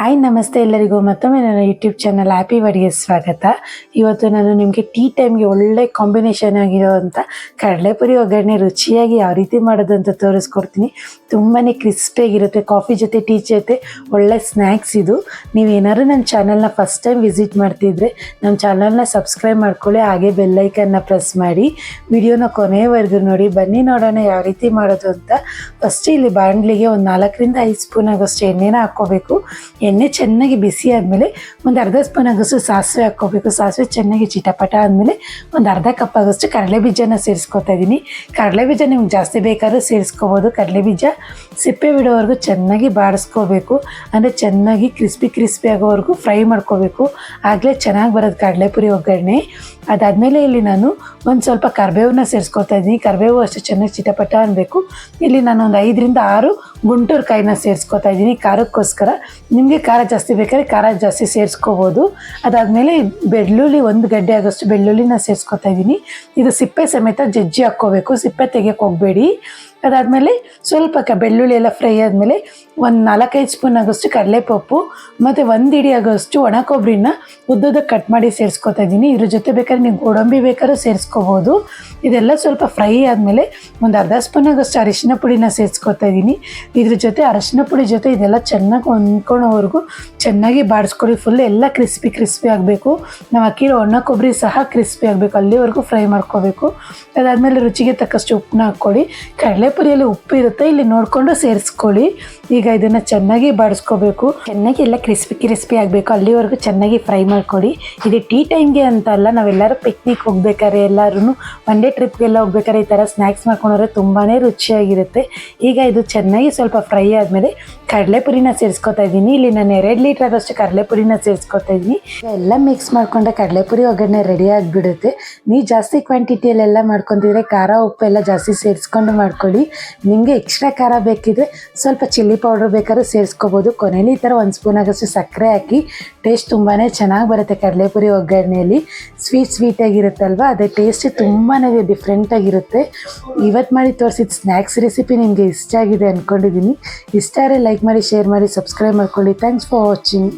Hi ನಮಸ್ತೆ ಎಲ್ಲರಿಗೂ. ಮತ್ತೊಮ್ಮೆ ನನ್ನ ಯೂಟ್ಯೂಬ್ ಚಾನಲ್ ಹ್ಯಾಪಿ ಬಡಿಗೆ ಸ್ವಾಗತ. ಇವತ್ತು ನಾನು ನಿಮಗೆ ಟೀ ಟೈಮ್ಗೆ ಒಳ್ಳೆ ಕಾಂಬಿನೇಷನ್ ಆಗಿರೋವಂಥ ಕಡಲೆಪುರಿ ಒಗ್ಗರಣೆ ರುಚಿಯಾಗಿ ಯಾವ ರೀತಿ ಮಾಡೋದು ಅಂತ ತೋರಿಸ್ಕೊಡ್ತೀನಿ. ತುಂಬಾ ಕ್ರಿಸ್ಪಿಯಾಗಿರುತ್ತೆ ಕಾಫಿ ಜೊತೆ ಟೀ ಜೊತೆ ಒಳ್ಳೆ ಸ್ನ್ಯಾಕ್ಸ್ ಇದು. ನೀವೇನಾದ್ರು ನನ್ನ ಚಾನಲ್ನ ಫಸ್ಟ್ ಟೈಮ್ ವಿಸಿಟ್ ಮಾಡ್ತಿದ್ರೆ ನಮ್ಮ ಚಾನಲ್ನ ಸಬ್ಸ್ಕ್ರೈಬ್ ಮಾಡ್ಕೊಳ್ಳಿ, ಹಾಗೆ ಬೆಲ್ಲೈಕನ್ನ ಪ್ರೆಸ್ ಮಾಡಿ. ವಿಡಿಯೋನ ಕೊನೆಯವರೆಗೂ ನೋಡಿ, ಬನ್ನಿ ನೋಡೋಣ ಯಾವ ರೀತಿ ಮಾಡೋದು ಅಂತ. ಫಸ್ಟ್ ಇಲ್ಲಿ ಬಾಣಲಿಗೆ ಒಂದು ನಾಲ್ಕರಿಂದ ಐದು ಸ್ಪೂನ್ ಆಗೋಷ್ಟು ಎಣ್ಣೆನ ಹಾಕ್ಕೋಬೇಕು. ಎಣ್ಣೆ ಚೆನ್ನಾಗಿ ಬಿಸಿ ಆದಮೇಲೆ ಒಂದು ಅರ್ಧ ಸ್ಪೂನ್ ಆಗಷ್ಟು ಸಾಸಿವೆ ಹಾಕ್ಕೋಬೇಕು. ಸಾಸಿವೆ ಚೆನ್ನಾಗಿ ಚಿಟಪಟ ಆದಮೇಲೆ ಒಂದು ಅರ್ಧ ಕಪ್ ಆಗಷ್ಟು ಕಡಲೆ ಬೀಜನ ಸೇರಿಸ್ಕೊತಾ ಇದ್ದೀನಿ ಕಡಲೆ ಬೀಜ ನಿಮ್ಗೆ ಜಾಸ್ತಿ ಬೇಕಾದ್ರೂ ಸೇರಿಸ್ಕೋಬೋದು. ಕಡಲೆ ಬೀಜ ಸಿಪ್ಪೆ ಬಿಡೋವರೆಗೂ ಚೆನ್ನಾಗಿ ಬಾಡಿಸ್ಕೋಬೇಕು. ಅಂದರೆ ಚೆನ್ನಾಗಿ ಕ್ರಿಸ್ಪಿ ಕ್ರಿಸ್ಪಿ ಆಗೋವರೆಗೂ ಫ್ರೈ ಮಾಡ್ಕೋಬೇಕು. ಆಗಲೇ ಚೆನ್ನಾಗಿ ಬರೋದು ಕಡಲೆಪುರಿ ಒಗ್ಗರಣೆ. ಅದಾದಮೇಲೆ ಇಲ್ಲಿ ನಾನು ಒಂದು ಸ್ವಲ್ಪ ಕರಿಬೇವನ್ನ ಸೇರಿಸ್ಕೊತಾ ಇದ್ದೀನಿ. ಕರಿಬೇವು ಅಷ್ಟು ಚೆನ್ನಾಗಿ ಚಿಟಪಟ ಅನ್ನಬೇಕು ಇಲ್ಲಿ ನಾನು ಒಂದು ಐದರಿಂದ ಆರು ಗುಂಟೂರು ಕಾಯಿನ ಸೇರಿಸ್ಕೊತಾ ಇದ್ದೀನಿ. ಖಾರಕ್ಕೋಸ್ಕರ. ನಿಮಗೆ ಖಾರ ಜಾಸ್ತಿ ಬೇಕಾದ್ರೆ ಖಾರ ಜಾಸ್ತಿ ಸೇರಿಸ್ಕೋಬೋದು. ಅದಾದಮೇಲೆ ಬೆಳ್ಳುಳ್ಳಿ ಒಂದು ಗಡ್ಡೆ ಆಗೋಷ್ಟು ಬೆಳ್ಳುಳ್ಳಿನ ಸೇರಿಸ್ಕೊತಾ ಇದ್ದೀನಿ. ಇದು ಸಿಪ್ಪೆ ಸಮೇತ ಜಜ್ಜಿ ಹಾಕ್ಕೋಬೇಕು. ಸಿಪ್ಪೆ ತೆಗೆಯೋಕೆ ಹೋಗಬೇಡಿ. ಅದಾದಮೇಲೆ ಸ್ವಲ್ಪ ಕ ಬೆಳ್ಳುಳ್ಳಿ ಎಲ್ಲ ಫ್ರೈ ಆದಮೇಲೆ ಒಂದು ನಾಲ್ಕೈದು ಸ್ಪೂನ್ ಆಗೋಷ್ಟು ಕಡಲೆಪಪ್ಪು ಮತ್ತು ಒಂದು ಇಡಿ ಆಗೋಷ್ಟು ಒಣ ಕೊಬ್ಬರಿನ ಉದ್ದದ ಕಟ್ ಮಾಡಿ ಸೇರಿಸ್ಕೊತಾ ಇದ್ದೀನಿ. ಇದ್ರ ಜೊತೆ ಬೇಕಾದ್ರೆ ನೀವು ಗೋಡಂಬಿ ಬೇಕಾದ್ರೂ ಸೇರಿಸ್ಕೋಬೋದು. ಇದೆಲ್ಲ ಸ್ವಲ್ಪ ಫ್ರೈ ಆದಮೇಲೆ ಒಂದು ಅರ್ಧ ಸ್ಪೂನ್ ಆಗೋಷ್ಟು ಅರಿಶಿನ ಪುಡಿನ ಸೇರಿಸ್ಕೊತಾ ಇದ್ದೀನಿ. ಇದ್ರ ಜೊತೆ ಅರಿಶಿನ ಪುಡಿ ಜೊತೆ ಇದೆಲ್ಲ ಚೆನ್ನಾಗಿ ಹೊಂದ್ಕೊಳೋವರೆಗೂ ಚೆನ್ನಾಗಿ ಬಾಡಿಸ್ಕೊಳ್ಳಿ ಫುಲ್ ಎಲ್ಲ ಕ್ರಿಸ್ಪಿ ಕ್ರಿಸ್ಪಿ ಆಗಬೇಕು. ನಾವು ಹಾಕಿರೋ ಒಣ ಕೊಬ್ಬರಿ ಸಹ ಕ್ರಿಸ್ಪಿ ಆಗಬೇಕು. ಅಲ್ಲಿವರೆಗೂ ಫ್ರೈ ಮಾಡ್ಕೋಬೇಕು. ಅದಾದಮೇಲೆ ರುಚಿಗೆ ತಕ್ಕಷ್ಟು ಉಪ್ಪನ್ನ ಹಾಕ್ಕೊಳ್ಳಿ ಕಡಲೆಪುರಿಯಲ್ಲಿ ಉಪ್ಪು ಇರುತ್ತೆ, ಇಲ್ಲಿ ನೋಡಿಕೊಂಡು ಸೇರಿಸ್ಕೊಳ್ಳಿ. ಈಗ ಇದನ್ನು ಚೆನ್ನಾಗಿ ಬಾಡಿಸ್ಕೋಬೇಕು. ಚೆನ್ನಾಗಿ ಎಲ್ಲ ಕ್ರಿಸ್ಪಿ ಕ್ರಿಸ್ಪಿ ಆಗಬೇಕು. ಅಲ್ಲಿವರೆಗೂ ಚೆನ್ನಾಗಿ ಫ್ರೈ ಮಾಡ್ಕೊಳ್ಳಿ. ಇದು ಟೀ ಟೈಮ್ಗೆ ಅಂತ ಅಲ್ಲ, ನಾವೆಲ್ಲರೂ ಪಿಕ್ನಿಕ್ ಹೋಗ್ಬೇಕಾದ್ರೆ ಎಲ್ಲರೂ ಒನ್ ಡೇ ಟ್ರಿಪ್ಗೆಲ್ಲ ಹೋಗ್ಬೇಕಾದ್ರೆ ಈ ಥರ ಸ್ನ್ಯಾಕ್ಸ್ ಮಾಡ್ಕೊಂಡ್ರೆ ತುಂಬಾ ರುಚಿಯಾಗಿರುತ್ತೆ. ಈಗ ಇದು ಚೆನ್ನಾಗಿ ಸ್ವಲ್ಪ ಫ್ರೈ ಆದಮೇಲೆ ಕಡಲೆಪುರಿನ ಸೇರಿಸ್ಕೊತಾ ಇದ್ದೀನಿ. ಇಲ್ಲಿ ನಾನು ಎರಡು ಲೀಟ್ರ್ ಕಡಲೆ ಕಡಲೆಪುರಿನ ಸೇರಿಸ್ಕೊತಾ ಇದ್ದೀನಿ. ಎಲ್ಲ ಮಿಕ್ಸ್ ಮಾಡ್ಕೊಂಡ್ರೆ ಕಡಲೆಪುರಿ ಒಗ್ಗರಣೆ ರೆಡಿ ಆಗಿಬಿಡುತ್ತೆ. ನೀವು ಜಾಸ್ತಿ ಕ್ವಾಂಟಿಟಿಯಲ್ಲೆಲ್ಲ ಮಾಡ್ಕೊತಿದ್ರೆ ಖಾರ ಉಪ್ಪು ಎಲ್ಲ ಜಾಸ್ತಿ ಸೇರಿಸ್ಕೊಂಡು ಮಾಡ್ಕೊಳ್ಳಿ. ನಿಮಗೆ ಎಕ್ಸ್ಟ್ರಾ ಖಾರ ಬೇಕಿದ್ರೆ ಸ್ವಲ್ಪ ಚಿಲ್ಲಿ ಪೌಡ್ರ್ ಬೇಕಾದ್ರೆ ಸೇರಿಸ್ಕೋಬೋದು. ಕೊನೆಯಲ್ಲಿ ಈ ಥರ ಒಂದು ಸ್ಪೂನ್ ಆಗಷ್ಟು ಸಕ್ಕರೆ ಹಾಕಿ ಟೇಸ್ಟ್ ತುಂಬಾ ಚೆನ್ನಾಗಿ ಬರುತ್ತೆ ಕಡಲೆಪುರಿ ಒಗ್ಗರಣೆಯಲ್ಲಿ. ಸ್ವೀಟ್ ಸ್ವೀಟಾಗಿರುತ್ತಲ್ವ ಅದೇ ಟೇಸ್ಟ್ ತುಂಬಾ ಡಿಫ್ರೆಂಟಾಗಿರುತ್ತೆ ಇವತ್ತು ಮಾಡಿ ತೋರಿಸಿದ ಸ್ನ್ಯಾಕ್ಸ್ ರೆಸಿಪಿ ನಿಮಗೆ ಇಷ್ಟ ಆಗಿದೆ ಅಂದ್ಕೊಂಡಿದ್ದೀನಿ ಇಷ್ಟ ಆದರೆ ಲೈಕ್ ಮಾಡಿ ಶೇರ್ ಮಾಡಿ ಸಬ್ಸ್ಕ್ರೈಬ್ ಮಾಡ್ಕೊಳ್ಳಿ. Thanks for watching